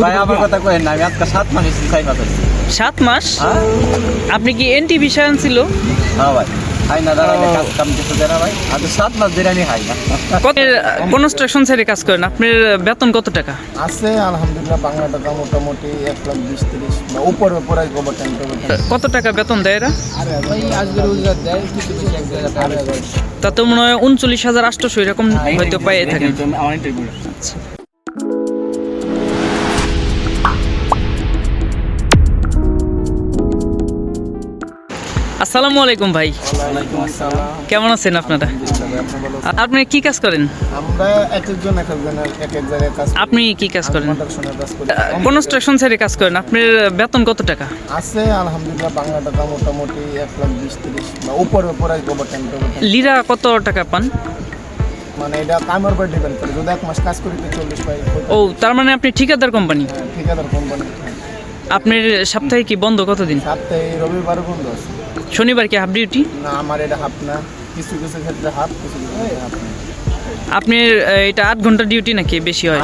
ভাই আমার কথা কই না আমি আজকে সাত মাস এসেছি মাস হয়েছে। সাত মাস হ্যাঁ আপনি কি এনটি বিষয় ছিল হ্যাঁ ভাই হাই না দাঁড়াইলে কাজ কাম কিছু দেয় ভাই আজ সাত মাস ধরে আমি হাই না কত কনস্ট্রাকশন সাইডে কাজ করেন আপনার বেতন কত টাকা আছে আলহামদুলিল্লাহ বাংলা টাকা মোটামুটি এক লাখ বিশ তিরিশ বা উপরে উপরে ওভার টাইম কত টাকা বেতন দেয় এরা ভাই আজকে রোজগার দেয় কিছু কিছু এক জায়গায় তা তো মনে হয় উনচল্লিশ হাজার আটশোশো এরকম হয়তো পাইয়ে থাকেন আমার আসসালামু আলাইকুম ভাই। আসসালাম। কেমন আছেন আপনারা? আপনি কি কাজ করেন? আপনি কি কাজ করেন? কনস্ট্রাকশন সাইডে কাজ করেন। আপনার বেতন কত টাকা? আছে আলহামদুলিল্লাহ বাংলা টাকা মোটামুটি এক লাখ বিশ তিরিশ উপরে উপরে লিরা কত টাকা পান? মানে এটা কামের উপর ডিপেন্ড করে। যদি এক মাস কাজ করি তো চল্লিশ পাই ও তার মানে আপনি ঠিকাদার কোম্পানি? হ্যাঁ, ঠিকাদার কোম্পানি। আপনার সপ্তাহে কি বন্ধ কতদিন? সপ্তাহে রবিবার বন্ধ আছে। শনিবার কি হাফ ডিউটি? না আমার এটা হাফ না। কিছু কিছু ক্ষেত্রে হাফ কিছু কিছু ক্ষেত্রে হাফ না। আপনার এটা আট ঘণ্টা ডিউটি নাকি বেশি হয়।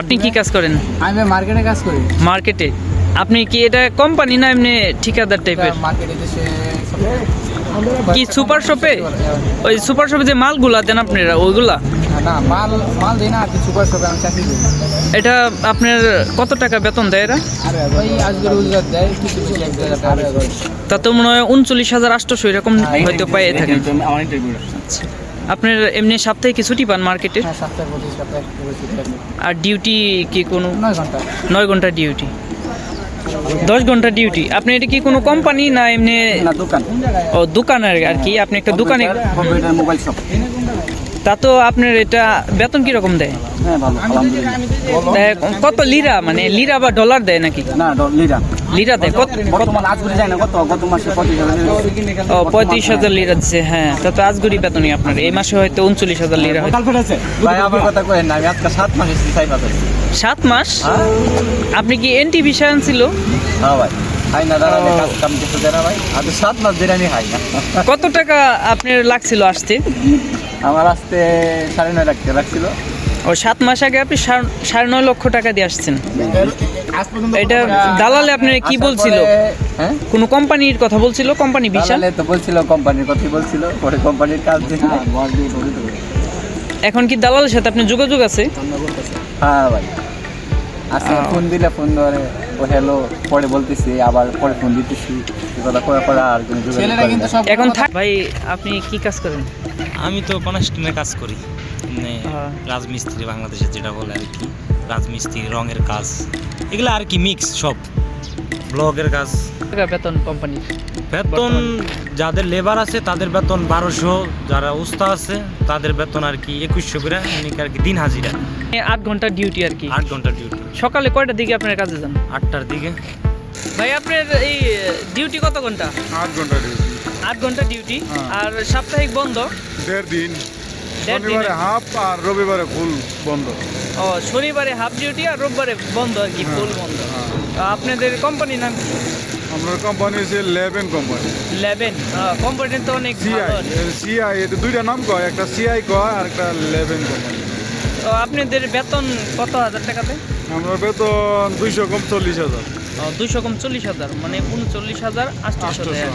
আপনি কি কাজ করেন? আমি মার্কেটে কাজ করি। মার্কেটে আপনি কি এটা কোম্পানি না এমনি ঠিকাদার টাইপের কি সুপার শপে ওই সুপার শপে যে মালগুলা দেন আপনারা ওইগুলা? না মাল মাল দিই না আর কি আমি চাকরি করি এটা আপনার কত টাকা বেতন দেয় এরা আজকে রোজগার দেয় কিছু কিছু এক তা তো মনে হয় উনচল্লিশ হাজার আটশোশো এরকম হয়তো পাইয়ে থাকেন। আপনার এমনি সপ্তাহে কি ছুটি পান মার্কেটে? হ্যাঁ। আর ডিউটি কি কোনো? নয় ঘণ্টা। ডিউটি। দশ ঘণ্টা ডিউটি। আপনি এটা কি কোনো কোম্পানি না এমনি না দোকান। ও দোকানের আর কি আপনি একটা দোকানে কম্পিউটার মোবাইল শপ। তা তো আপনার এটা বেতন কীরকম দেয়? হ্যাঁ ভালো আলহামদুলিল্লাহ। দেয় কত লিরা? মানে লিরা বা ডলার দেয় নাকি? না লিরা। লিরা দেয় কত? ও পঁয়ত্রিশ হাজার লিরা দিচ্ছে হ্যাঁ। তা তো আজগুড়ি বেতনই আপনার। এই মাসে হয়তো উনচল্লিশ হাজার লিরা হয় ভাই আমার কথা কই না আমি আজকে সাত মাস হ্যাঁ। আপনি কি এনটি বিষয় ছিল? হ্যাঁ ভাই কত টাকা আপনার লাগছিল আসতে? আমার আসতে সাড়ে নয় রাখতে লাগছিল। ও সাত মাস আগে আপনি সাড়ে- সাড়ে নয় লক্ষ টাকা দিয়ে আসছেন। এটা দালালে আপনার কি বলছিল? হ্যাঁ? কোনো কোম্পানির কথা বলছিল? কোম্পানি বিশাল? তো বলছিল কোম্পানির কথা বলছিল পরে কোম্পানির কাজ দিল এখন কি দালালের সাথে আপনার যোগাযোগ আছে? হ্যাঁ ভাই। আজকে ফোন দিলে ফোন ধরে ও হ্যালো পরে বলতেছি আবার পরে ফোন দিতেছি। এই কথা করার পরে আর কোনো যোগাযোগ ছেলেরা কিন্তু সব এখন থাক ভাই আপনি কি কাজ করেন? আমি তো কনস্ট্রাকশনে কাজ করি। মানে হ্যাঁ। রাজমিস্ত্রি বাংলাদেশে যেটা বলে আর কি। রাজমিস্ত্রি রঙের কাজ এগুলো আর কি মিক্স সব। ব্লগের কাজ। বেতন কোম্পানি বেতন যাদের লেবার আছে তাদের বেতন বারোশো। যারা উস্তা আছে তাদের বেতন আর কি একুশশো করে। মানে আর কি দিন হাজিরা। আট ঘণ্টা ডিউটি আর কি। আট ঘণ্টা ডিউটি সকালে কয়টার দিকে আপনার কাজে যান? আটটার দিকে। ভাই আপনার এই ডিউটি কত ঘণ্টা? আট ঘণ্টা ডিউটি আট ঘণ্টা ডিউটি হ্যাঁ। আর সাপ্তাহিক বন্ধ? দেড় দিন। শনিবারে হাফ আর রবিবারে ফুল বন্ধ। ও শনিবারে হাফ ডিউটি আর রোববারে বন্ধ আর কি ফুল বন্ধ। তো আপনাদের কোম্পানির নাম আপনার কোম্পানি হচ্ছে লেভেন কোম্পানি লেভেন কোম্পানির তো অনেক সিআই সিআই এটা দুইটা নাম কয় একটা সিআই কয় আর একটা লেভেন কোম্পানি তো আপনাদের বেতন কত হাজার টাকাতে? আমরা বেতন দুইশো কম চল্লিশ হাজার দুইশো কম চল্লিশ হাজার মানে উনচল্লিশ হাজার আটশো হ্যাঁ।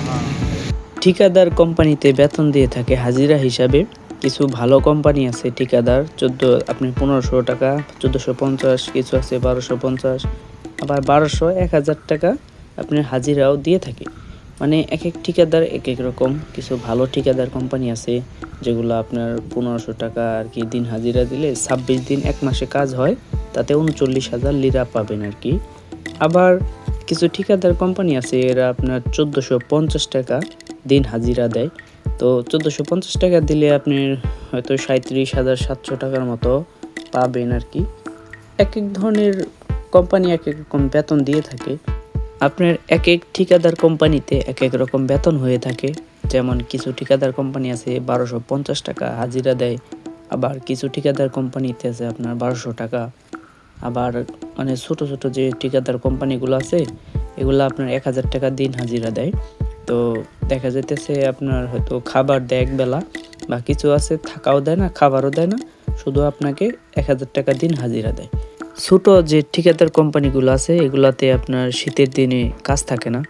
ঠিকাদার কোম্পানিতে বেতন দিয়ে থাকে হাজিরা হিসাবে। কিছু ভালো কোম্পানি আছে ঠিকাদার, চোদ্দ, আপনি পনেরোশো টাকা, চোদ্দোশো পঞ্চাশ, কিছু আছে বারোশো পঞ্চাশ, আবার বারোশো, এক হাজার টাকা আপনি হাজিরাও দিয়ে থাকে। মানে এক এক ঠিকাদার এক এক রকম। কিছু ভালো ঠিকাদার কোম্পানি আছে যেগুলো আপনার পনেরোশো টাকা আর কি দিন হাজিরা দিলে ছাব্বিশ দিন এক মাসে কাজ হয়, তাতে উনচল্লিশ হাজার লিরা পাবেন আর কি। আবার কিছু ঠিকাদার কোম্পানি আছে, এরা আপনার চোদ্দোশো পঞ্চাশ টাকা দিন হাজিরা দেয়। তো চোদ্দোশো পঞ্চাশ টাকা দিলে আপনি হয়তো সাঁত্রিশ হাজার সাতশো টাকার মতো পাবেন আর কি। এক এক ধরনের কোম্পানি এক এক রকম বেতন দিয়ে থাকে। আপনার এক এক ঠিকাদার কোম্পানিতে এক এক রকম বেতন হয়ে থাকে। যেমন কিছু ঠিকাদার কোম্পানি আছে বারোশো পঞ্চাশ টাকা হাজিরা দেয়, আবার কিছু ঠিকাদার কোম্পানিতে আছে আপনার বারোশো টাকা। আবার মানে ছোট ছোট যে ঠিকাদার কোম্পানিগুলো আছে, এগুলো আপনার এক হাজার টাকা দিন হাজিরা দেয়। তো দেখা যাইতেছে আপনার হয়তো খাবার দেয় এক বেলা বা কিছু আছে থাকাও দেয় না, খাবারও দেয় না, শুধু আপনাকে এক হাজার টাকা দিন হাজিরা দেয়। ছোটো যে ঠিকাদার কোম্পানিগুলো আছে, এগুলাতে আপনার শীতের দিনে কাজ থাকে না,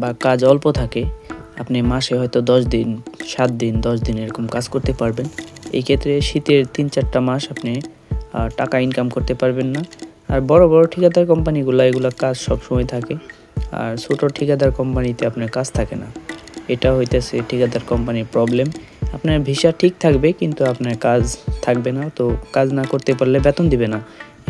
বা কাজ অল্প থাকে, আপনি মাসে হয়তো দশ দিন, সাত দিন, দশ দিন এরকম কাজ করতে পারবেন। এই ক্ষেত্রে শীতের তিন চারটা মাস আপনি টাকা ইনকাম করতে পারবেন না। আর বড় বড় ঠিকাদার কোম্পানিগুলো এগুলো কাজ সব সময় থাকে। আর ছোট ঠিকাদার কোম্পানিতে আপনার কাজ থাকে না। এটা হইতেছে ঠিকাদার কোম্পানির প্রবলেম আপনার ভিসা ঠিক থাকবে, কিন্তু আপনার কাজ থাকবে না, তো কাজ না করতে পারলে বেতন দিবে না।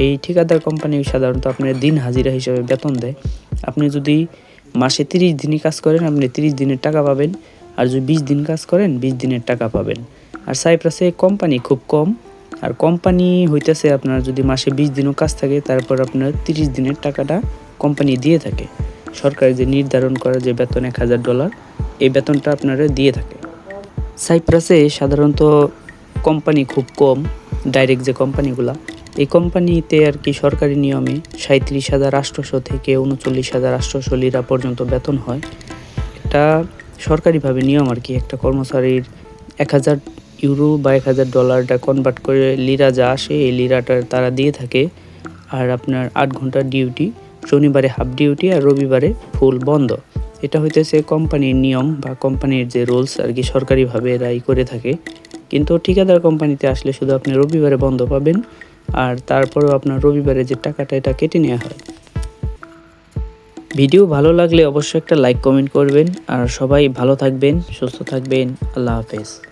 এই ঠিকাদার কোম্পানি সাধারণত আপনার দিন হাজিরা হিসাবে বেতন দেয়। আপনি যদি মাসে তিরিশ দিনই কাজ করেন, আপনি তিরিশ দিনের টাকা পাবেন। আর যদি বিশ দিন কাজ করেন, বিশ দিনের টাকা পাবেন। আর সাইপ্রাসে কোম্পানি খুব কম। আর কোম্পানি হইতেছে আপনার যদি মাসে বিশ দিনও কাজ থাকে, তারপর আপনার তিরিশ দিনের টাকাটা কোম্পানি দিয়ে থাকে। সরকার যে নির্ধারণ করা যে বেতন এক হাজার ডলার, এই বেতনটা আপনারা দিয়ে থাকে। সাইপ্রাসে সাধারণত কোম্পানি খুব কম, ডাইরেক্ট যে কোম্পানিগুলা, এই কোম্পানিতে আর কি সরকারি নিয়মে সাঁত্রিশ হাজার আটশোশো থেকে উনচল্লিশ হাজার আটশোশো লিরা পর্যন্ত বেতন হয়। এটা সরকারিভাবে নিয়ম আর কি, একটা কর্মচারীর এক হাজার ইউরো বা এক হাজার ডলারটা কনভার্ট করে লিরা যা আসে, এই লিরাটা তারা দিয়ে থাকে। আর আপনার আট ঘণ্টার ডিউটি শনিবারে হাফ ডিউটি আর রবিবারে ফুল বন্ধ। এটা হইতেছে কোম্পানির নিয়ম বা কোম্পানির যে রুলস আর কি সরকারিভাবে এরাই করে থাকে। কিন্তু ঠিকাদার কোম্পানিতে আসলে শুধু আপনি রবিবারে বন্ধ পাবেন আর তারপরেও আপনার রবিবারে যে টাকাটা এটা কেটে নেওয়া হয়। ভিডিও ভালো লাগলে অবশ্যই একটা লাইক কমেন্ট করবেন। আর সবাই ভালো থাকবেন, সুস্থ থাকবেন। আল্লাহ হাফেজ।